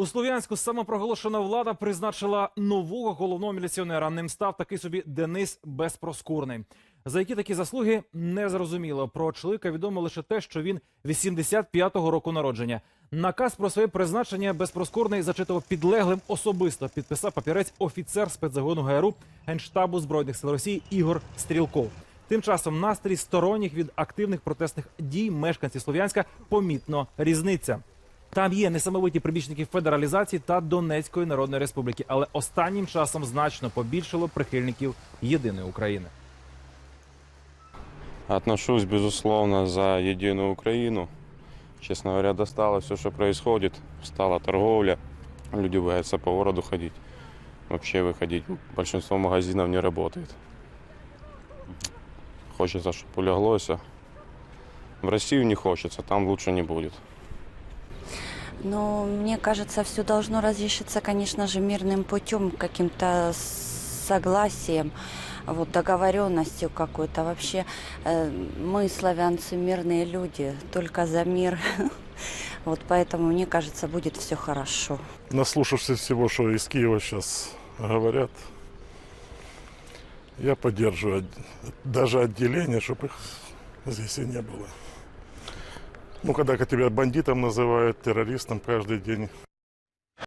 У Слов'янську самопроголошена влада призначила нового головного міліціонера. Ним став такий собі Денис Безпроскурний. За які такі заслуги не зрозуміло. Про чоловіка відомо лише те, що він 85-го року народження. Наказ про своє призначення Безпроскурний зачитував підлеглим особисто. Підписав папірець офіцер спецзагону ГРУ Генштабу збройних сил Росії Ігор Стрілков. Тим часом настрій сторонніх від активних протестних дій мешканців Слов'янська помітно різниця. Там є несамовиті прибічники федералізації та Донецької Народної Республіки, але останнім часом значно побільшало прихильників єдиної України. Отношусь, безусловно, за единую Украину. Честно говоря, достало все, что происходит. Стала торговля. Люди боятся по городу ходить. Вообще выходить. Большинство магазинов не работает. Хочется, чтобы уляглось. В Россию не хочется, там лучше не будет. Но мне кажется, все должно разрешиться, конечно же, мирным путем, каким-то согласием, вот, договоренностью какой-то. Вообще э, мы, славянцы, мирные люди, только за мир. Вот поэтому, мне кажется, будет все хорошо. наслушавшись всего, что из Киева сейчас говорят, я поддерживаю даже отделение, чтобы их здесь и не было. Ну, когда тебя бандитом называют, террористом каждый день,